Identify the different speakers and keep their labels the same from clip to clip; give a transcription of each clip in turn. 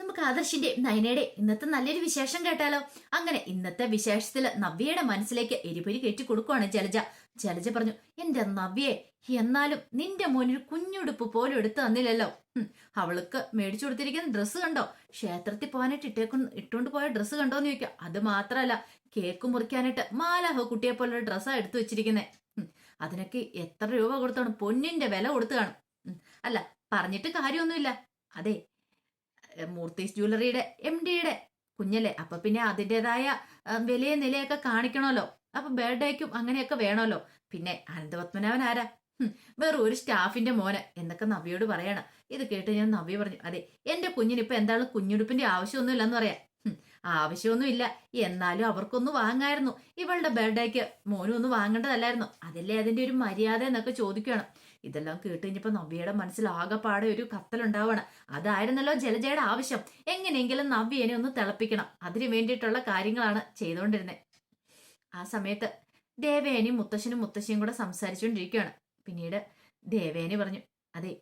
Speaker 1: നമുക്ക് ആദർശിന്റെ നയനയുടെ ഇന്നത്തെ നല്ലൊരു വിശേഷം കേട്ടാലോ? അങ്ങനെ ഇന്നത്തെ വിശേഷത്തിൽ നവ്യയുടെ മനസ്സിലേക്ക് എരിപൊരി കയറ്റി കൊടുക്കുവാണ് ജലജ. ജലജ പറഞ്ഞു എന്റെ നവ്യെ എന്നാലും നിന്റെ മോനൊരു കുഞ്ഞുടുപ്പ് പോലും എടുത്തു തന്നില്ലല്ലോ. അവൾക്ക് മേടിച്ചു കൊടുത്തിരിക്കുന്ന ഡ്രസ്സ് കണ്ടോ? ക്ഷേത്രത്തിൽ പോകാനായിട്ട് ഇട്ടേക്കൊണ്ട് ഇട്ടുകൊണ്ട് പോയ ഡ്രസ്സ് കണ്ടോന്ന് ചോദിക്കാം. അത് മാത്രമല്ല കേക്ക് മുറിക്കാനായിട്ട് മാലാഹ കുട്ടിയെ പോലുള്ള ഡ്രസ്സാണ് എടുത്തു വെച്ചിരിക്കുന്നത് അതിനൊക്കെ എത്ര രൂപ കൊടുത്താണ്? പൊന്നിന്റെ വില കൊടുത്തു കാണും. അല്ല പറഞ്ഞിട്ട് കാര്യമൊന്നുമില്ല. അതെ മൂർത്തീസ് ജ്വല്ലറിയുടെ എം ഡിയുടെ കുഞ്ഞല്ലേ? അപ്പൊ പിന്നെ അതിന്റെതായ വിലയും നിലയൊക്കെ കാണിക്കണമല്ലോ. അപ്പൊ ബർത്ത്ഡേക്കും അങ്ങനെയൊക്കെ വേണമല്ലോ. പിന്നെ അനന്തപത്മനാഭൻ ആരാ? വേറെ ഒരു സ്റ്റാഫിന്റെ മോന് എന്നൊക്കെ നവ്യോട് പറയണം. ഇത് കേട്ട് ഞാൻ നവ്യ പറഞ്ഞു അതെ എന്റെ കുഞ്ഞിന് ഇപ്പൊ എന്താണ് കുഞ്ഞുടുപ്പിന്റെ ആവശ്യമൊന്നുമില്ലെന്ന് പറയാം. ആവശ്യമൊന്നുമില്ല. എന്നാലും അവർക്കൊന്ന് വാങ്ങായിരുന്നു. ഇവളുടെ ബർത്ത്ഡേക്ക് മോനും ഒന്ന് വാങ്ങേണ്ടതല്ലായിരുന്നു. അതല്ലേ അതിന്റെ ഒരു മര്യാദ എന്നൊക്കെ ചോദിക്കുകയാണ് ഇതെല്ലാം കേട്ട് കഴിഞ്ഞപ്പോ നവ്യയുടെ മനസ്സിൽ ആകെപ്പാടെ ഒരു കത്തലുണ്ടാവണം അതായിരുന്നല്ലോ ജലജയുടെ ആവശ്യം. എങ്ങനെയെങ്കിലും നവ്യനെ ഒന്ന് തിളപ്പിക്കണം. അതിനു വേണ്ടിയിട്ടുള്ള കാര്യങ്ങളാണ് ചെയ്തുകൊണ്ടിരുന്നത് ആ സമയത്ത് ദേവേനയും മുത്തശ്ശനും മുത്തശ്ശിയും കൂടെ സംസാരിച്ചുകൊണ്ടിരിക്കുകയാണ് പിന്നീട് ദേവേനി പറഞ്ഞു അതെ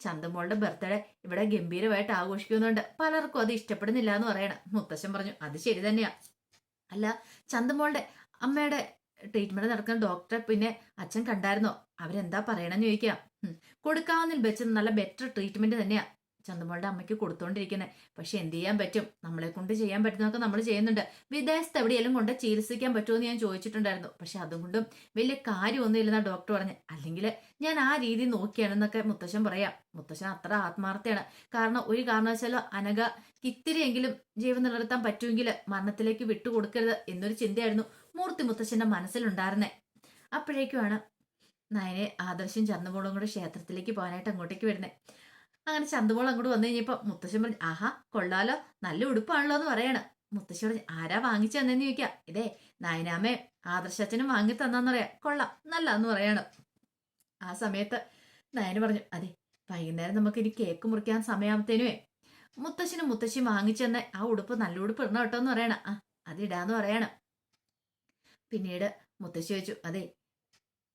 Speaker 1: ചന്തമോളുടെ ബർത്ത്ഡേ ഇവിടെ ഗംഭീരമായിട്ട് ആഘോഷിക്കുന്നുണ്ട്. പലർക്കും അത് ഇഷ്ടപ്പെടുന്നില്ല എന്ന് പറയണം. മുത്തശ്ശൻ പറഞ്ഞു അത് ശരി തന്നെയാ. അല്ല ചന്തമോളുടെ അമ്മയുടെ ട്രീറ്റ്മെന്റ് നടക്കുന്ന ഡോക്ടറെ പിന്നെ അച്ഛൻ കണ്ടായിരുന്നോ? അവരെന്താ പറയണമെന്ന് ചോദിക്കാം. കൊടുക്കാവുന്നതിൽ വെച്ച് നല്ല ബെറ്റർ ട്രീറ്റ്മെന്റ് തന്നെയാ. ചന്തമോളുടെ അമ്മയ്ക്ക് കൊടുത്തോണ്ടിരിക്കുന്നത് പക്ഷെ എന്ത് ചെയ്യാൻ പറ്റും? നമ്മളെ കൊണ്ട് ചെയ്യാൻ പറ്റുന്നതൊക്കെ നമ്മൾ ചെയ്യുന്നുണ്ട്. വിദേശത്ത് എവിടെയെങ്കിലും കൊണ്ട് ചികിത്സിക്കാൻ പറ്റുമെന്ന് ഞാൻ ചോദിച്ചിട്ടുണ്ടായിരുന്നു. പക്ഷെ അതുകൊണ്ടും വലിയ കാര്യമൊന്നും ഡോക്ടർ പറഞ്ഞു. അല്ലെങ്കിൽ ഞാൻ ആ രീതി നോക്കിയാണെന്നൊക്കെ മുത്തശ്ശൻ പറയാം. മുത്തശ്ശൻ അത്ര ആത്മാർത്ഥയാണ്. കാരണം ഒരു കാരണവശാലോ അനഘ ഇത്തിരിയെങ്കിലും ജീവൻ നിലനിർത്താൻ പറ്റുമെങ്കിൽ മരണത്തിലേക്ക് വിട്ടുകൊടുക്കരുത് എന്നൊരു ചിന്തയായിരുന്നു മൂർത്തി മുത്തശ്ശന്റെ മനസ്സിലുണ്ടായിരുന്നേ. അപ്പോഴേക്കുമാണ് നയനെ ആദർശം ചന്ദമോളും കൂടെ ക്ഷേത്രത്തിലേക്ക് പോകാനായിട്ട് അങ്ങോട്ടേക്ക് വരുന്നത് അങ്ങനെ ചന്തുമോൾ അങ്ങോട്ട് വന്നു കഴിഞ്ഞപ്പോ മുത്തശ്ശൻ പറഞ്ഞു ആഹാ കൊള്ളാലോ. നല്ല ഉടുപ്പാണല്ലോ എന്ന് പറയാണ്. മുത്തശ്ശി പറഞ്ഞു ആരാ വാങ്ങിച്ചു തന്നെന്ന് ചോദിക്കാം. ഇതേ നയനാമേ ആദർശച്ചനും വാങ്ങി തന്നാന്ന് പറയാം. കൊള്ളാം നല്ല എന്ന് പറയണം. ആ സമയത്ത് നയന് പറഞ്ഞു അതെ വൈകുന്നേരം നമുക്ക് ഇനി കേക്ക് മുറിക്കാൻ സമയാമത്തേനുവേ മുത്തശ്ശനും മുത്തശ്ശിയും വാങ്ങിച്ചു തന്നെ ആ ഉടുപ്പ് നല്ല ഉടുപ്പ് ഇടണം കേട്ടോ എന്ന് പറയണം. ആ അതിടാന്ന് പറയണം. പിന്നീട് മുത്തശ്ശി ചോദിച്ചു അതെ.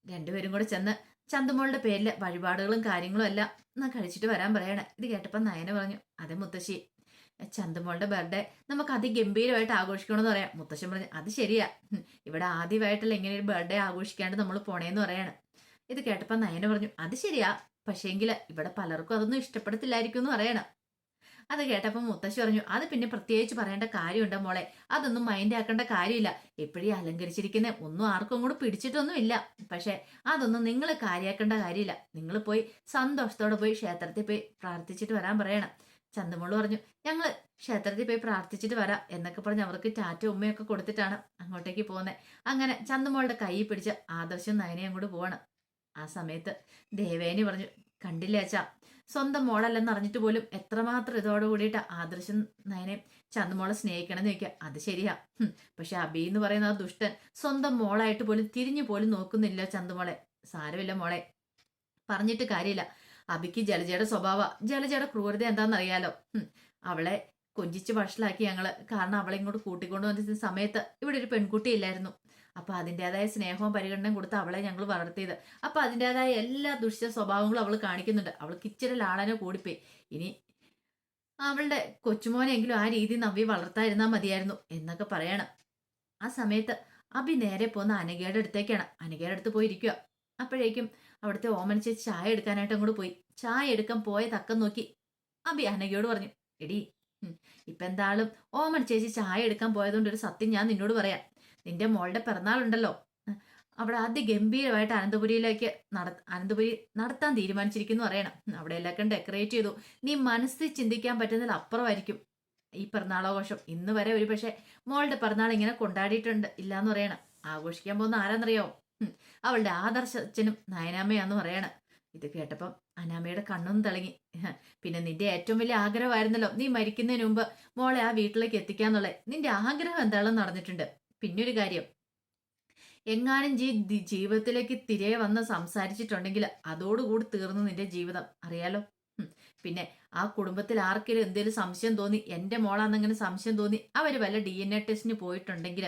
Speaker 1: രണ്ടുപേരും കൂടെ ചെന്ന് ചന്തുമോളുടെ പേരിൽ വഴിപാടുകളും കാര്യങ്ങളും എല്ലാം എന്നാ കഴിച്ചിട്ട് വരാൻ പറയണേ. ഇത് കേട്ടപ്പോൾ നയന പറഞ്ഞു അതെ മുത്തശ്ശി ചന്തുമോളുടെ ബർത്ത്ഡേ നമുക്ക് അതിഗംഭീരമായിട്ട് ആഘോഷിക്കണമെന്ന് പറയാം. മുത്തശ്ശൻ പറഞ്ഞു അത് ശരിയാ. ഇവിടെ ആദ്യമായിട്ടല്ല ഇങ്ങനെ ഒരു ബർത്ത്ഡേ ആഘോഷിക്കാണ്ട് നമ്മൾ പോണേന്ന് പറയാണ്. ഇത് കേട്ടപ്പോൾ നയന പറഞ്ഞു അത് ശരിയാ. പക്ഷേങ്കിൽ ഇവിടെ പലർക്കും അതൊന്നും ഇഷ്ടപ്പെടത്തില്ലായിരിക്കും എന്ന് പറയണം. അത് കേട്ടപ്പോൾ മുത്തശ്ശി പറഞ്ഞു അത് പിന്നെ പ്രത്യേകിച്ച് പറയേണ്ട കാര്യമുണ്ട് മോളെ? അതൊന്നും മൈൻഡ് ആക്കേണ്ട കാര്യമില്ല. എപ്പോഴും അലങ്കരിച്ചിരിക്കുന്ന? ഒന്നും ആർക്കും കൂടെ പിടിച്ചിട്ടൊന്നും ഇല്ല പക്ഷെ അതൊന്നും നിങ്ങൾ കാര്യമാക്കേണ്ട കാര്യമില്ല. നിങ്ങൾ പോയി സന്തോഷത്തോടെ പോയി ക്ഷേത്രത്തിൽ പോയി പ്രാർത്ഥിച്ചിട്ട് വരാൻ പറയണം. ചന്തമോൾ പറഞ്ഞു ഞങ്ങൾ ക്ഷേത്രത്തിൽ പോയി പ്രാർത്ഥിച്ചിട്ട് വരാം എന്നൊക്കെ പറഞ്ഞ് അവർക്ക് ടാറ്റ ഉമ്മയൊക്കെ കൊടുത്തിട്ടാണ് അങ്ങോട്ടേക്ക് പോകുന്നത് അങ്ങനെ ചന്ദമോളുടെ കൈ പിടിച്ച് ആദർശം നയനയും അങ്ങോട്ട് പോവാണ്. ആ സമയത്ത് ദേവേനി പറഞ്ഞു കണ്ടില്ലേ അച്ഛാ സ്വന്തം മോളല്ലെന്ന് അറിഞ്ഞിട്ട് പോലും എത്രമാത്രം ഇതോട് കൂടിയിട്ട് ആദർശം നയനെ ചന്ദമോളെ സ്നേഹിക്കണമെന്ന് ചോദിക്കുക. അത് ശരിയാ. പക്ഷെ അബി എന്ന് പറയുന്ന ആ ദുഷ്ടൻ സ്വന്തം മോളായിട്ട് പോലും തിരിഞ്ഞു പോലും നോക്കുന്നില്ല ചന്ദമോളെ. സാരമില്ല മോളെ. പറഞ്ഞിട്ട് കാര്യമില്ല. അബിക്ക് ജലജയുടെ സ്വഭാവ ജലജയുടെ ക്രൂരത എന്താണെന്നറിയാലോ. അവളെ കൊഞ്ചിച്ച് വഷളാക്കി ഞങ്ങൾ. കാരണം അവളെ ഇങ്ങോട്ട് കൂട്ടിക്കൊണ്ടു വന്ന സമയത്ത് ഇവിടെ ഒരു പെൺകുട്ടി ഇല്ലായിരുന്നു. അപ്പൊ അതിന്റെതായ സ്നേഹവും പരിഗണനയും കൊടുത്ത് അവളെ ഞങ്ങൾ വളർത്തിയത്. അപ്പൊ അതിന്റെതായ എല്ലാ ദുഷ്ട സ്വഭാവങ്ങളും അവൾ കാണിക്കുന്നുണ്ട്. അവൾക്ക് ഇച്ചിരി ലാളനെ കൂടിപ്പോയി. ഇനി അവളുടെ കൊച്ചുമോനെങ്കിലും ആ രീതി നവ്യ വളർത്താതിരുന്നാൽ മതിയായിരുന്നു എന്നൊക്കെ പറയണം. ആ സമയത്ത് അബി നേരെ പോകുന്ന അനഘയുടെ അടുത്തേക്കാണ്. അനഘയുടെ അടുത്ത് പോയി ഇരിക്കുക അപ്പോഴേക്കും അവിടുത്തെ ഓമന ചേച്ചി ചായ എടുക്കാനായിട്ട് അങ്ങോട്ട് പോയി. ചായ എടുക്കാൻ പോയ തക്കം നോക്കി അബി അനഘയോട് പറഞ്ഞു എടി ഇപ്പെന്താളും ഓമൻ ചേച്ചി ചായ എടുക്കാൻ പോയതുകൊണ്ട് ഒരു സത്യം ഞാൻ നിന്നോട് പറയാം. നിന്റെ മോളുടെ പിറന്നാളുണ്ടല്ലോ അവിടെ ഗംഭീരമായിട്ട് അനന്തപുരിയിലേക്ക് നട അനന്തപുരി നടത്താൻ തീരുമാനിച്ചിരിക്കുന്നു അറിയണം അവിടെ എല്ലാം ഡെക്കറേറ്റ് ചെയ്തു. നീ മനസ്സിൽ ചിന്തിക്കാൻ പറ്റുന്നതിൽ അപ്പുറമായിരിക്കും ഈ പിറന്നാളാഘോഷം. ഇന്ന് വരെ ഒരു പക്ഷേ മോളുടെ പിറന്നാൾ ഇങ്ങനെ കൊണ്ടാടിയിട്ടുണ്ട്. ഇല്ലാന്ന് പറയണം. ആഘോഷിക്കാൻ പോകുന്ന ആരാന്നറിയോ? അവളുടെ ആദർശനും നയനാമയാന്ന് പറയണം. ഇത് കേട്ടപ്പം അനാമയുടെ കണ്ണും തിളങ്ങി. പിന്നെ നിന്റെ ഏറ്റവും വലിയ ആഗ്രഹമായിരുന്നല്ലോ നീ മരിക്കുന്നതിന് മുമ്പ് മോളെ ആ വീട്ടിലേക്ക് എത്തിക്കാന്നുള്ളത്. നിന്റെ ആഗ്രഹം എന്താണെന്ന് നടന്നിട്ടുണ്ട്. പിന്നൊരു കാര്യം. എങ്ങാനും ജീ ജീവിതത്തിലേക്ക് തിരികെ വന്ന് സംസാരിച്ചിട്ടുണ്ടെങ്കിൽ അതോടുകൂടി തീർന്നു നിന്റെ ജീവിതം. അറിയാലോ? പിന്നെ ആ കുടുംബത്തിൽ ആർക്കെങ്കിലും എന്തെങ്കിലും സംശയം തോന്നി എന്റെ മോളാന്നെങ്ങനെ സംശയം തോന്നി അവർ വല്ല ഡി എൻ എ ടെസ്റ്റിന് പോയിട്ടുണ്ടെങ്കിൽ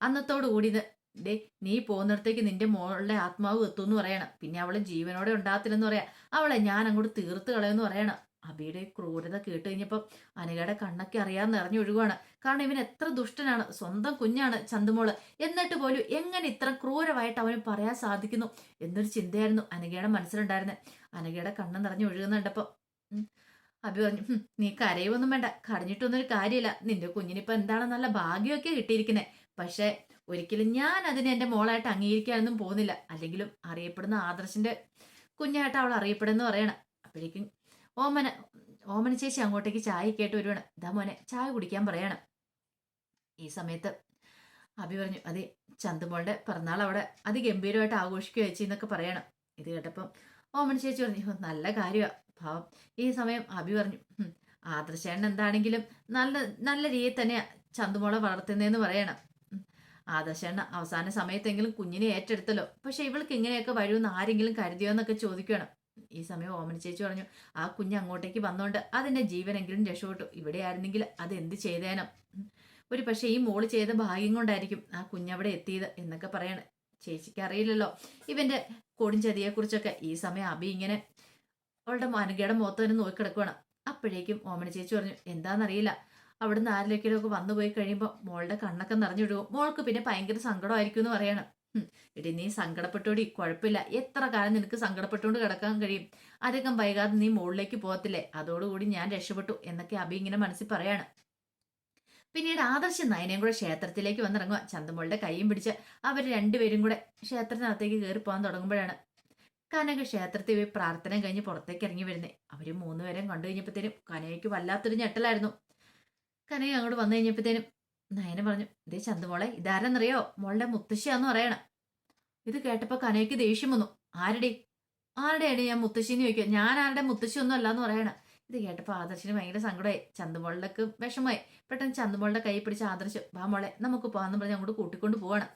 Speaker 1: അന്നത്തോടു കൂടി ഇത് ദേ നീ പോകുന്നിടത്തേക്ക് നിന്റെ മോളുടെ ആത്മാവ് എത്തുമെന്ന് പറയണം. പിന്നെ അവളെ ജീവനോടെ ഉണ്ടാകത്തില്ലെന്ന് പറയാം. അവളെ ഞാൻ അങ്ങോട്ട് തീർത്ത് കളയെന്ന് പറയണം. അബിയുടെ ക്രൂരത കേട്ട് കഴിഞ്ഞപ്പോൾ അനഘയുടെ കണ്ണൊക്കെ അറിയാൻ നിറഞ്ഞൊഴുകുവാണ് കാരണം ഇവൻ എത്ര ദുഷ്ടനാണ്. സ്വന്തം കുഞ്ഞാണ് ചന്തുമോൾ. എന്നിട്ട് പോലും എങ്ങനെ ഇത്ര ക്രൂരമായിട്ട് അവന് പറയാൻ സാധിക്കുന്നു എന്നൊരു ചിന്തയായിരുന്നു അനഘയുടെ മനസ്സിലുണ്ടായിരുന്നത് അനഘയുടെ കണ്ണ് നിറഞ്ഞു ഒഴുകുന്നുണ്ടപ്പോൾ അബി പറഞ്ഞു നീ കരയൊന്നും വേണ്ട. കരഞ്ഞിട്ടൊന്നും കാര്യമില്ല. നിന്റെ കുഞ്ഞിനിപ്പോൾ എന്താണ് നല്ല ഭാഗ്യമൊക്കെ കിട്ടിയിരിക്കുന്നത് പക്ഷേ ഒരിക്കലും ഞാൻ അതിനെ എന്റെ മോളായിട്ട് അംഗീകരിക്കാനൊന്നും പോകുന്നില്ല. അല്ലെങ്കിലും അറിയപ്പെടുന്ന ആദർശിന്റെ കുഞ്ഞായിട്ട് അവൾ അറിയപ്പെടുന്നു പറയണം. അപ്പോഴേക്കും ഓമന ഓമന ചേച്ചി അങ്ങോട്ടേക്ക് ചായ കേട്ട് വരുവാണ്. ഇതാ മോനെ ചായ കുടിക്കാൻ പറയണം. ഈ സമയത്ത് അഭി പറഞ്ഞു അതെ ചന്തുമോളുടെ പിറന്നാൾ അവിടെ അതിഗംഭീരമായിട്ട് ആഘോഷിക്കുക ചേച്ചി എന്നൊക്കെ പറയണം. ഇത് കേട്ടപ്പം ഓമന ചേച്ചി പറഞ്ഞു നല്ല കാര്യമാണ് പാവം. ഈ സമയം അഭി പറഞ്ഞു "ഹും, ആദർശേണ്ണൻ എന്താണെങ്കിലും നല്ല നല്ല രീതിയിൽ തന്നെയാണ് ചന്തുമോളെ വളർത്തുന്നതെന്ന് പറയണം. ആദർശേണ അവസാന സമയത്തെങ്കിലും കുഞ്ഞിനെ ഏറ്റെടുത്തല്ലോ പക്ഷെ ഇവൾക്ക് ഇങ്ങനെയൊക്കെ വരുമെന്ന് ആരെങ്കിലും കരുതിയോ എന്നൊക്കെ ചോദിക്കണം ഈ സമയം ഓമന ചേച്ചി പറഞ്ഞു ആ കുഞ്ഞ് അങ്ങോട്ടേക്ക് വന്നോണ്ട് അതിന്റെ ജീവനെങ്കിലും രക്ഷപ്പെട്ടു. ഇവിടെ ആയിരുന്നെങ്കിൽ അത് എന്ത് ചെയ്തേനം. ഒരു പക്ഷേ ഈ മോൾ ചെയ്ത ഭാഗ്യം കൊണ്ടായിരിക്കും ആ കുഞ്ഞവിടെ എത്തിയത് എന്നൊക്കെ പറയാണ്. ചേച്ചിക്ക് അറിയില്ലല്ലോ. ഇവന്റെ കൊടിഞ്ചതിയെ കുറിച്ചൊക്കെ ഈ സമയം അബി ഇങ്ങനെ അവളുടെ മാനകയുടെ മുഖത്ത് തന്നെ നോക്കിക്കിടക്കുവാണ് അപ്പോഴേക്കും ഓമന ചേച്ചി പറഞ്ഞു എന്താണെന്നറിയില്ല അവിടുന്ന് ആരിലേക്കിലൊക്കെ വന്നു പോയി കഴിയുമ്പോൾ മോളുടെ കണ്ണൊക്കെ നിറഞ്ഞു വിടുവോ മോൾക്ക് പിന്നെ ഭയങ്കര സങ്കടമായിരിക്കും എന്ന് പറയണം. "ഹും, എടി നീ സങ്കടപ്പെട്ടോടി കുഴപ്പമില്ല. എത്ര കാലം നിനക്ക് സങ്കടപ്പെട്ടുകൊണ്ട് കിടക്കാൻ കഴിയും? അധികം വൈകാതെ നീ മുകളിലേക്ക് പോകത്തില്ലേ? അതോടുകൂടി ഞാൻ രക്ഷപ്പെട്ടു എന്നൊക്കെ അബി ഇങ്ങനെ മനസ്സിൽ പറയാണ്. പിന്നീട് ആദർശ നയനയും കൂടെ ക്ഷേത്രത്തിലേക്ക് വന്നിറങ്ങുക ചന്തമോളുടെ കൈയും പിടിച്ച് അവർ രണ്ടുപേരും കൂടെ ക്ഷേത്രത്തിനകത്തേക്ക് കയറി പോകാൻ തുടങ്ങുമ്പോഴാണ് കനക ക്ഷേത്രത്തിൽ പോയി പ്രാർത്ഥന കഴിഞ്ഞ് പുറത്തേക്ക് ഇറങ്ങി വരുന്നേ. അവർ മൂന്നുപേരും കണ്ടു കഴിഞ്ഞപ്പോഴത്തേനും കനകയ്ക്ക് വല്ലാത്തൊരു ഞെട്ടലായിരുന്നു. കനക അങ്ങോട്ട് വന്നു കഴിഞ്ഞപ്പോഴത്തേനും നയന പറഞ്ഞു ഇതേ ചന്തുമോളെ ഇതാരെന്നറിയോ? മോളുടെ മുത്തശ്ശിയാന്ന് പറയണം. ഇത് കേട്ടപ്പോ കനയ്ക്ക് ദേഷ്യം വന്നു. ആരുടെ? ആരുടെയാണ് ഞാൻ മുത്തശ്ശിന്ന് ചോദിക്കുക? ഞാൻ ആരുടെ മുത്തശ്ശി ഒന്നും അല്ലാന്ന് പറയണം. ഇത് കേട്ടപ്പോ ആദർശിന് ഭയങ്കര സങ്കടമായി. ചന്തുമോളിലേക്ക് വിഷമമായി. പെട്ടെന്ന് ചന്തുമോളുടെ കൈ പിടിച്ച് ആദർശ് വാ മോളെ നമുക്ക് പോകാന്ന് പറഞ്ഞ് അങ്ങോട്ട് കൂട്ടിക്കൊണ്ട് പോവാണ്.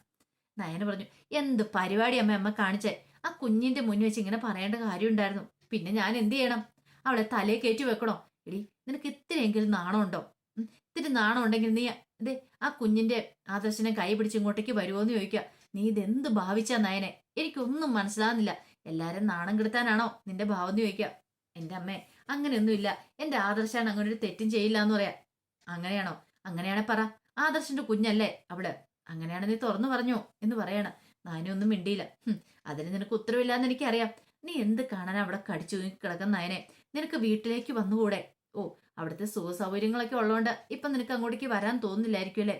Speaker 1: നയന പറഞ്ഞു എന്ത് പരിപാടി അമ്മ അമ്മ കാണിച്ചേ? ആ കുഞ്ഞിന്റെ മുന്നിൽ വെച്ച് ഇങ്ങനെ പറയേണ്ട കാര്യം ഉണ്ടായിരുന്നു പിന്നെ ഞാൻ എന്ത് ചെയ്യണം? അവളെ തലയെ കയറ്റി വെക്കണോ? എടി നിനക്ക് ഇത്തിരിയെങ്കിലും നാണമുണ്ടോ? ഇത്തിരി നാണം ഉണ്ടെങ്കിൽ നീ അതെ ആ കുഞ്ഞിന്റെ ആദർശനെ കൈ പിടിച്ച് ഇങ്ങോട്ടേക്ക് വരുമോന്ന് ചോദിക്കുക. നീ ഇതെന്ത് ഭാവിച്ച നയനെ? എനിക്കൊന്നും മനസ്സിലാകുന്നില്ല എല്ലാരും നാണം കെടുത്താനാണോ നിന്റെ ഭാവം എന്ന് ചോദിക്കുക. എന്റെ അമ്മേ അങ്ങനെയൊന്നുമില്ല. എന്റെ ആദർശാണ് അങ്ങനെ ഒരു തെറ്റും ചെയ്യില്ല എന്ന് പറയാ. അങ്ങനെയാണോ? അങ്ങനെയാണെ പറ. ആദർശന്റെ കുഞ്ഞല്ലേ അവൾ. അങ്ങനെയാണ് നീ തുറന്നു പറഞ്ഞു എന്ന് പറയണ. നാനൊന്നും മിണ്ടിയില്ല. അതിന് നിനക്ക് ഉത്തരവില്ലാന്ന് എനിക്കറിയാം. നീ എന്ത് കാണാൻ അവിടെ കടിച്ചു കിടക്കുന്ന നയനെ? നിനക്ക് വീട്ടിലേക്ക് വന്നുകൂടെ? ഓ അവിടുത്തെ സുഖ സൗകര്യങ്ങളൊക്കെ ഉള്ളതുകൊണ്ട് ഇപ്പൊ നിനക്ക് അങ്ങോട്ടേക്ക് വരാൻ തോന്നുന്നില്ലായിരിക്കും അല്ലേ?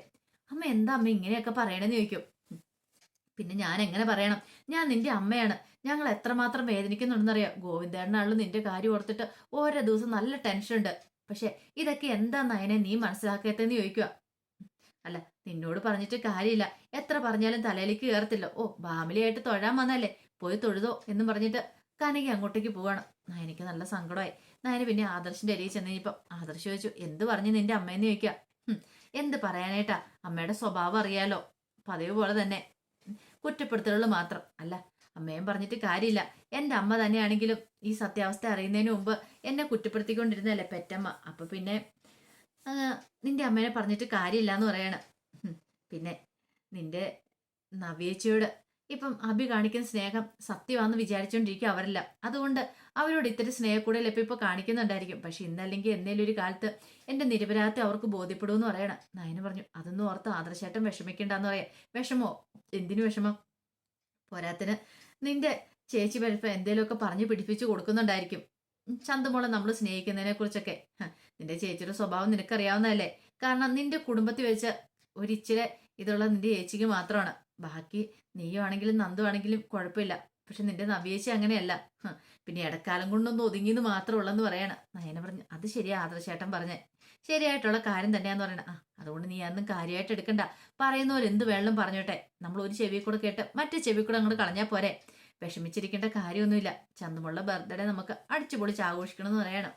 Speaker 1: അമ്മ എന്താ അമ്മ ഇങ്ങനെയൊക്കെ പറയണെന്ന് ചോദിക്കും. പിന്നെ ഞാൻ എങ്ങനെ പറയണം? ഞാൻ നിന്റെ അമ്മയാണ്. ഞങ്ങൾ എത്രമാത്രം വേദനിക്കുന്നുണ്ടെന്നറിയാം ഗോവിന്ദേണ്ണാളും നിന്റെ കാര്യം ഓർത്തിട്ട് ഓരോ ദിവസം നല്ല ടെൻഷൻ ഉണ്ട്. പക്ഷെ ഇതൊക്കെ എന്താ നയനെ നീ മനസ്സിലാക്കാത്തെന്ന് ചോദിക്കുക അല്ല നിന്നോട് പറഞ്ഞിട്ട് കാര്യമില്ല. എത്ര പറഞ്ഞാലും തലയിലേക്ക് കയറത്തില്ല ഓ ബാമിലിയായിട്ട് തൊഴാൻ വന്നല്ലേ പോയി തൊഴുതോ എന്ന് പറഞ്ഞിട്ട് കനക അങ്ങോട്ടേക്ക് പോവാണ്. നയനിക്ക് നല്ല സങ്കടമായി. നയന പിന്നെ ആദർശിന്റെ അരിയിൽ ചെന്ന് കഴിഞ്ഞപ്പം ആദർശ് ചോദിച്ചു എന്ത് പറഞ്ഞു നിന്റെ അമ്മയെന്ന് ചോദിക്കുക "ഹും, എന്ത് പറയാനായിട്ടാ? അമ്മയുടെ സ്വഭാവം അറിയാലോ. പതിവ് പോലെ തന്നെ. കുറ്റപ്പെടുത്തലുകൾ മാത്രം. അല്ല അമ്മയും പറഞ്ഞിട്ട് കാര്യമില്ല. എന്റെ അമ്മ തന്നെയാണെങ്കിലും ഈ സത്യാവസ്ഥ അറിയുന്നതിന് മുമ്പ് എന്നെ കുറ്റപ്പെടുത്തിക്കൊണ്ടിരുന്നല്ലേ പെറ്റമ്മ. അപ്പൊ പിന്നെ നിന്റെ അമ്മേനെ പറഞ്ഞിട്ട് കാര്യമില്ല എന്ന് പറയണം പിന്നെ നിന്റെ നവ്യേച്ചിയോട് ഇപ്പം അഭി കാണിക്കുന്ന സ്നേഹം സത്യമാണെന്ന് വിചാരിച്ചുകൊണ്ടിരിക്കും അവരെല്ലാം. അതുകൊണ്ട് അവരോട് ഇത്തിരി കൂടെ ഇപ്പം ഇപ്പോൾ കാണിക്കുന്നുണ്ടായിരിക്കും. പക്ഷെ ഇന്നല്ലെങ്കിൽ എന്നേലും ഒരു കാലത്ത് എന്റെ നിരപരാധി അവർക്ക് ബോധ്യപ്പെടുമെന്ന് പറയണം. നയന പറഞ്ഞു അതൊന്നും ഓർത്ത് ആദർശേട്ടൻ വിഷമിക്കണ്ടെന്ന് പറയാം. വിഷമോ? എന്തിനു വിഷമം? പോരാത്തിന് നിന്റെ ചേച്ചി വരുമ്പോ എന്തേലുമൊക്കെ പറഞ്ഞു പിടിപ്പിച്ചു കൊടുക്കുന്നുണ്ടായിരിക്കും. ചന്തമോളെ നമ്മൾ സ്നേഹിക്കുന്നതിനെ കുറിച്ചൊക്കെ. നിന്റെ ചേച്ചിയുടെ സ്വഭാവം നിനക്കറിയാവുന്നതല്ലേ? കാരണം നിന്റെ കുടുംബത്തിൽ വെച്ച് ഒരിച്ചിരി ഇതുള്ള നിന്റെ ചേച്ചിക്ക് മാത്രമാണ്. ബാക്കി നീയുവാണെങ്കിലും നന്ദു ആണെങ്കിലും കുഴപ്പമില്ല. പക്ഷെ നിന്റെ നവ്യേച്ചി അങ്ങനെയല്ല. പിന്നെ ഇടക്കാലം കൊണ്ടൊന്നും ഒതുങ്ങിയെന്ന് മാത്രമുള്ളെന്ന് പറയണ. നയന പറഞ്ഞു അത് ശരിയാ ആദർശേട്ടൻ പറഞ്ഞേ. ശരിയായിട്ടുള്ള കാര്യം തന്നെയാന്ന് പറയണ. ആ അതുകൊണ്ട് നീ അന്നും കാര്യമായിട്ട് എടുക്കണ്ട. പറയുന്നവർ എന്ത് വേണം പറഞ്ഞോട്ടെ. നമ്മൾ ഒരു ചെവി കൂടെ കേട്ട് മറ്റേ ചെവി കൂടെ അങ്ങോട്ട് കളഞ്ഞാൽ പോരെ. വിഷമിച്ചിരിക്കേണ്ട കാര്യമൊന്നുമില്ല. ചന്തമുള്ള ബർത്ത്ഡേ നമുക്ക് അടിച്ചുപൊളിച്ച് ആഘോഷിക്കണം എന്ന് പറയണം.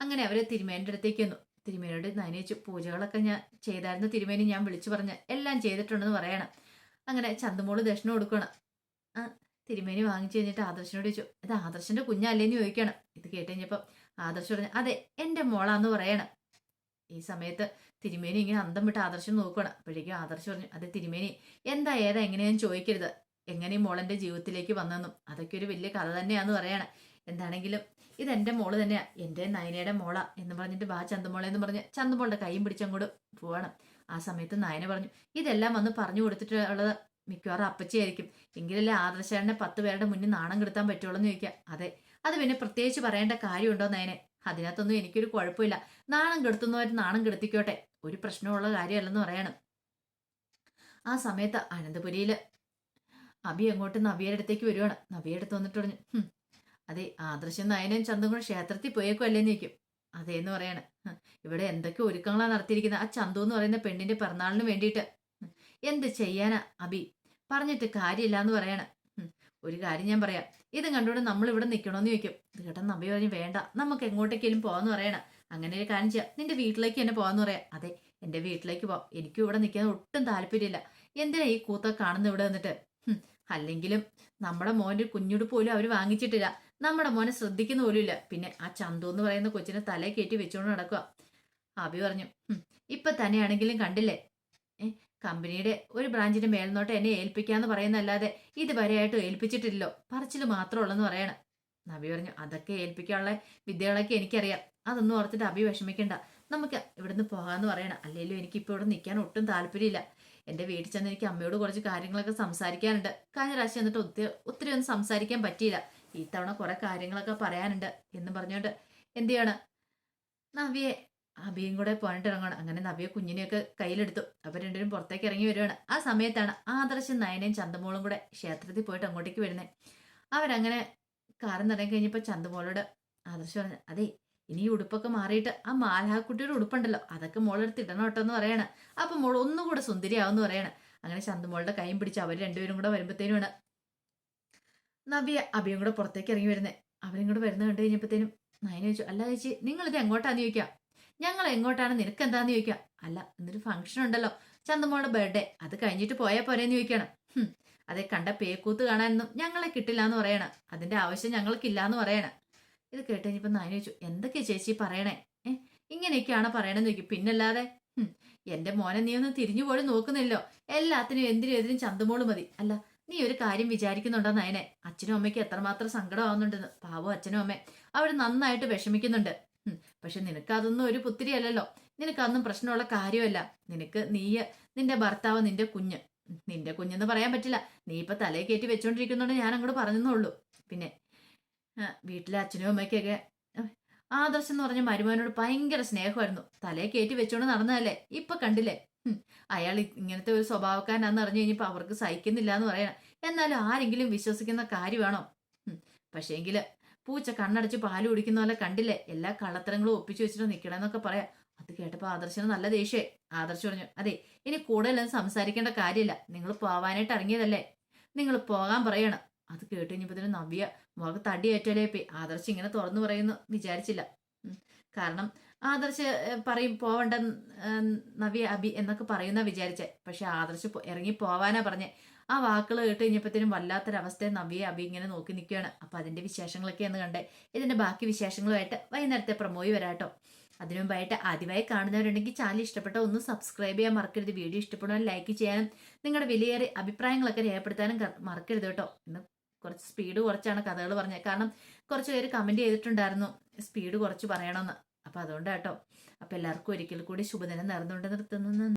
Speaker 1: അങ്ങനെ അവരെ തിരുമേന്റെ അടുത്തേക്ക് വന്നു തിരുമേനോട് നനയിച്ചു പൂജകളൊക്കെ ഞാൻ ചെയ്തായിരുന്നു തിരുമേനി ഞാൻ വിളിച്ചു പറഞ്ഞ് എല്ലാം ചെയ്തിട്ടുണ്ടെന്ന് പറയണം. അങ്ങനെ ചന്തമോൾ ദക്ഷിണ കൊടുക്കണം ആ തിരുമേനി വാങ്ങിച്ചു കഴിഞ്ഞിട്ട് ആദർശനോട് ചോദിച്ചു ഇത് ആദർശന്റെ കുഞ്ഞല്ലേ? എന്ന് ചോദിക്കണം ഇത് കേട്ട് കഴിഞ്ഞപ്പോൾ ആദർശ് പറഞ്ഞു അതെ എന്റെ മോളാന്ന് പറയണം. ഈ സമയത്ത് തിരുമേനി ഇങ്ങനെ അന്തം വിട്ട് ആദർശം നോക്കണം അപ്പോഴേക്കും ആദർശ് പറഞ്ഞു അതെ തിരുമേനി എന്താ ഏതാ എങ്ങനെയാന്ന് ചോദിക്കരുത്. എങ്ങനെ മോളെന്റെ ജീവിതത്തിലേക്ക് വന്നെന്നും. അതൊക്കെ ഒരു വലിയ കഥ തന്നെയാന്ന് പറയണം. എന്താണെങ്കിലും ഇത് ഇതെന്റെ മോൾ തന്നെയാ. എന്റെ നയനയുടെ മോളാ എന്ന് പറഞ്ഞിട്ട് ബാ ചന്തുമോളെ എന്ന് പറഞ്ഞ് ചന്തുമോളുടെ കൈയും പിടിച്ചങ്ങോട്ട് പോവാണ്. ആ സമയത്ത് നയന പറഞ്ഞു ഇതെല്ലാം വന്ന് പറഞ്ഞു കൊടുത്തിട്ടുള്ളത് മിക്കവാറും അപ്പച്ചിയായിരിക്കും. എങ്കിലല്ലേ ആദർശേട്ടനെ പത്ത് പേരുടെ മുന്നിൽ നാണം കെടുത്താൻ പറ്റുള്ളൂ എന്ന് ചോദിക്കാം അതെ. അത് പിന്നെ പ്രത്യേകിച്ച് പറയേണ്ട കാര്യമുണ്ടോ നയനെ? അതിനകത്തൊന്നും എനിക്കൊരു കുഴപ്പമില്ല. നാണം കെടുത്തുന്നവർ നാണം കെടുത്തിക്കോട്ടെ. ഒരു പ്രശ്നമുള്ള കാര്യമല്ലെന്ന് പറയണം. ആ സമയത്ത് അനന്തപുരിയിൽ അബി അങ്ങോട്ട് നവിയുടെ അടുത്തേക്ക് വരുവാണ്. നവിയുടെ അടുത്ത് വന്നിട്ട് പറഞ്ഞു അതെ ആദർശം നയനും ചന്തും കൂടെ ക്ഷേത്രത്തിൽ പോയേക്കുമല്ലേന്ന് ചോദിക്കും. അതേന്ന് പറയാണ്. ഇവിടെ എന്തൊക്കെ ഒരുക്കങ്ങളാണ് നടത്തിയിരിക്കുന്നത് ആ ചന്തു എന്ന് പറയുന്ന പെണ്ണിന്റെ പിറന്നാളിന് വേണ്ടിയിട്ട്. എന്ത് ചെയ്യാനാ അബി? പറഞ്ഞിട്ട് കാര്യമില്ല എന്ന് പറയാണ് ഒരു കാര്യം ഞാൻ പറയാം. ഇത് കണ്ടുകൊണ്ട് നമ്മൾ ഇവിടെ നിൽക്കണമെന്ന് ചോദിക്കും. ഇത് കേട്ടാ നബി പറഞ്ഞു വേണ്ട നമുക്ക് എങ്ങോട്ടേക്കെങ്കിലും പോകാന്ന് പറയണം. അങ്ങനെ ഒരു കാര്യം ചെയ്യാം. നിന്റെ വീട്ടിലേക്ക് തന്നെ പോകാന്ന് പറയാം. അതെ എന്റെ വീട്ടിലേക്ക് പോവാം. എനിക്കും ഇവിടെ നിൽക്കാൻ ഒട്ടും താല്പര്യമില്ല. എന്തിനാ ഈ കൂത്ത കാണുന്ന ഇവിടെ വന്നിട്ട് അല്ലെങ്കിലും നമ്മുടെ മോന്റെ കുഞ്ഞുടുപ്പ് പോലും അവർ വാങ്ങിച്ചിട്ടില്ല. നമ്മുടെ മോനെ ശ്രദ്ധിക്കുന്ന പോലും ഇല്ല. പിന്നെ ആ ചന്തു എന്ന് പറയുന്ന കൊച്ചിനെ തലേ കയറ്റി വെച്ചുകൊണ്ട് നടക്കുക അബി പറഞ്ഞു "ഹും, ഇപ്പൊ തന്നെയാണെങ്കിലും കണ്ടില്ലേ? കമ്പനിയുടെ ഒരു ബ്രാഞ്ചിന്റെ മേൽനോട്ട് എന്നെ ഏൽപ്പിക്കാന്ന് പറയുന്നല്ലാതെ ഇതുവരെയായിട്ടും ഏൽപ്പിച്ചിട്ടില്ലല്ലോ. പറച്ചിൽ മാത്രമുള്ളെന്ന് പറയണം. നബി പറഞ്ഞു അതൊക്കെ ഏൽപ്പിക്കാനുള്ള വിദ്യകളൊക്കെ എനിക്കറിയാം. അതൊന്നും ഓർത്തിട്ട് അബി വിഷമിക്കണ്ട. നമുക്ക് ഇവിടുന്ന് പോകാന്ന് പറയണം. അല്ലെങ്കിലും എനിക്ക് ഇപ്പോൾ ഇവിടെ നിൽക്കാൻ ഒട്ടും താല്പര്യമില്ല. എന്റെ വീട്ടിൽ ചെന്ന് എനിക്ക് അമ്മയോട് കുറച്ച് കാര്യങ്ങളൊക്കെ സംസാരിക്കാനുണ്ട്. കഴിഞ്ഞ പ്രാവശ്യം എന്നിട്ട് ഒത്തിരി ഒത്തിരി ഒന്നും സംസാരിക്കാൻ പറ്റിയില്ല. ഈ തവണ കുറെ കാര്യങ്ങളൊക്കെ പറയാനുണ്ട് എന്ന് പറഞ്ഞുകൊണ്ട് എന്ത് ചെയ്യണം നവ്യെ അബിയും കൂടെ പോയിട്ട് ഇറങ്ങണം അങ്ങനെ നവ്യ കുഞ്ഞിനെയൊക്കെ കയ്യിലെടുത്തു. അപ്പൊ രണ്ടുപേരും പുറത്തേക്ക് ഇറങ്ങി വരുവാണ് ആ സമയത്താണ് ആദർശം നയനയും ചന്തമോളും കൂടെ ക്ഷേത്രത്തിൽ പോയിട്ട് അങ്ങോട്ടേക്ക് വരുന്നത് അവരങ്ങനെ കാറിൽ നിറങ്ങി കഴിഞ്ഞപ്പോൾ ചന്തമോളോട് ആദർശം പറഞ്ഞു അതെ ഇനി ഉടുപ്പൊക്കെ മാറിയിട്ട് ആ മാലാക്കുട്ടിയുടെ ഉടുപ്പുണ്ടല്ലോ അതൊക്കെ മോളെടുത്ത് ഇടണം കേട്ടോ എന്ന് പറയണ. അപ്പൊ മോൾ ഒന്നും കൂടെ സുന്ദരിയാവെന്ന് പറയണ. അങ്ങനെ ചന്തമോളുടെ കൈയും പിടിച്ച് അവർ രണ്ടുപേരും കൂടെ വരുമ്പോഴത്തേനുമാണ് നബിയ അഭിയും കൂടെ പുറത്തേക്ക് ഇറങ്ങി വരുന്നത് അവരും വരുന്നത് കണ്ടു കഴിഞ്ഞപ്പോഴത്തേനും നയന ചോദിച്ചു അല്ല ചേച്ചി നിങ്ങൾ ഇത് എങ്ങോട്ടാന്ന് ചോദിക്കാം? ഞങ്ങൾ എങ്ങോട്ടാണ്? നിനക്ക് എന്താന്ന് ചോദിക്കാം? അല്ല ഇന്നൊരു ഫംഗ്ഷൻ ഉണ്ടല്ലോ ചന്തമോളുടെ ബർത്ത്ഡേ അത് കഴിഞ്ഞിട്ട് പോയാൽ പോരേന്ന് ചോദിക്കണം. അതെ കണ്ട പേക്കൂത്ത് കാണാനൊന്നും ഞങ്ങളെ കിട്ടില്ല എന്ന് പറയണം. അതിന്റെ ആവശ്യം ഞങ്ങൾക്കില്ല എന്ന് പറയണം. ഇത് കേട്ട് കഴിഞ്ഞപ്പോൾ നയന ചോദിച്ചു എന്തൊക്കെയാ ചേച്ചി പറയണേ? ഏ ഇങ്ങനെയൊക്കെയാണ് പറയണെന്ന് ചോദിക്കും. പിന്നല്ലാതെ എന്റെ മോനെ നീ ഒന്ന് തിരിഞ്ഞു പോലും നോക്കുന്നില്ലോ എല്ലാത്തിനും എന്തിനും എതിരും ചന്തമോൾ മതി. അല്ല നീ ഒരു കാര്യം വിചാരിക്കുന്നുണ്ടോ നയനെ? അച്ഛനും അമ്മയ്ക്ക് എത്രമാത്രം സങ്കടമാവുന്നുണ്ടെന്ന്. പാവം അച്ഛനും അമ്മ അവർ നന്നായിട്ട് വിഷമിക്കുന്നുണ്ട്. പക്ഷെ നിനക്ക് അതൊന്നും ഒരു പുത്തിരി അല്ലല്ലോ നിനക്ക് അതൊന്നും പ്രശ്നമുള്ള കാര്യമല്ല. നിനക്ക് നീ നിന്റെ ഭർത്താവ് നിന്റെ കുഞ്ഞ്. നിന്റെ കുഞ്ഞെന്ന് പറയാൻ പറ്റില്ല. നീ ഇപ്പൊ തലയെ കയറ്റി വെച്ചോണ്ടിരിക്കുന്നോണ്ട് ഞാൻ അങ്ങോട്ട് പറഞ്ഞെന്നുള്ളൂ പിന്നെ വീട്ടിലെ അച്ഛനും അമ്മയ്ക്കൊക്കെ ആദർശം എന്ന് പറഞ്ഞ മരുമോനോട് ഭയങ്കര സ്നേഹമായിരുന്നു. തലയെ കയറ്റി വെച്ചോണ്ട് നടന്നതല്ലേ? ഇപ്പൊ കണ്ടില്ലേ? അയാൾ ഇങ്ങനത്തെ ഒരു സ്വഭാവക്കാരനാന്ന് അറിഞ്ഞു കഴിഞ്ഞപ്പോൾ അവർക്ക് സഹിക്കുന്നില്ല എന്ന് പറയണം. എന്നാലും ആരെങ്കിലും വിശ്വസിക്കുന്ന കാര്യമാണോ പക്ഷേങ്കിൽ പൂച്ച കണ്ണടച്ച് പാൽ കുടിക്കുന്ന പോലെ കണ്ടില്ലേ? എല്ലാ കള്ളത്തരങ്ങളും ഒപ്പിച്ചു വെച്ചിട്ട് നിൽക്കണമെന്നൊക്കെ പറയാം. അത് കേട്ടപ്പോൾ ആദർശന് നല്ല ദേഷ്യേ ആദർശ് പറഞ്ഞു അതെ ഇനി കൂടുതലൊന്നും സംസാരിക്കേണ്ട കാര്യമില്ല. നിങ്ങൾ പോവാനായിട്ട് ഇറങ്ങിയതല്ലേ? നിങ്ങൾ പോകാൻ പറയണം. അത് കേട്ട് കഴിഞ്ഞപ്പോഴത്തേനും നവ്യ മുഖത്ത് തടിയേറ്റല്ലേ പോയി. ആദർശ് ഇങ്ങനെ തുറന്നു പറയുന്നു വിചാരിച്ചില്ല. കാരണം ആദർശ് പറയും പോവണ്ട നവി നവ്യ അബി എന്നൊക്കെ പറയുന്ന വിചാരിച്ചെ. പക്ഷെ ആദർശ് ഇറങ്ങി പോവാനാ പറഞ്ഞെ. ആ വാക്കുകൾ കേട്ട് കഴിഞ്ഞപ്പോഴത്തേനും വല്ലാത്തൊരവസ്ഥയെ നവ്യ അബി ഇങ്ങനെ നോക്കി നിൽക്കുകയാണ് അപ്പൊ അതിന്റെ വിശേഷങ്ങളൊക്കെ ഒന്ന് കണ്ടേ. ഇതിന്റെ ബാക്കി വിശേഷങ്ങളുമായിട്ട് വൈകുന്നേരത്തെ പ്രമോയി വരാട്ടോ. അതിനു മുമ്പായിട്ട് ആദ്യമായി കാണുന്നവരുണ്ടെങ്കിൽ ചാനൽ ഇഷ്ടപ്പെട്ട ഒന്ന് സബ്സ്ക്രൈബ് ചെയ്യാൻ മറക്കരുത്. വീഡിയോ ഇഷ്ടപ്പെടാൻ ലൈക്ക് ചെയ്യാനും നിങ്ങളുടെ വിലയേറിയ അഭിപ്രായങ്ങളൊക്കെ രേഖപ്പെടുത്താനും മറക്കരുത് കേട്ടോ. ഇന്ന് കുറച്ച് സ്പീഡ് കുറച്ചാണ് കഥകൾ പറഞ്ഞത് കാരണം കുറച്ച് പേര് കമന്റ് ചെയ്തിട്ടുണ്ടായിരുന്നു. സ്പീഡ് കുറച്ച് പറയണമെന്ന്. അപ്പൊ അതുകൊണ്ടാട്ടോ. അപ്പോൾ എല്ലാവർക്കും ഒരിക്കൽ കൂടി ശുഭദിനം നേർന്നുകൊണ്ട് നിർത്തുന്നു.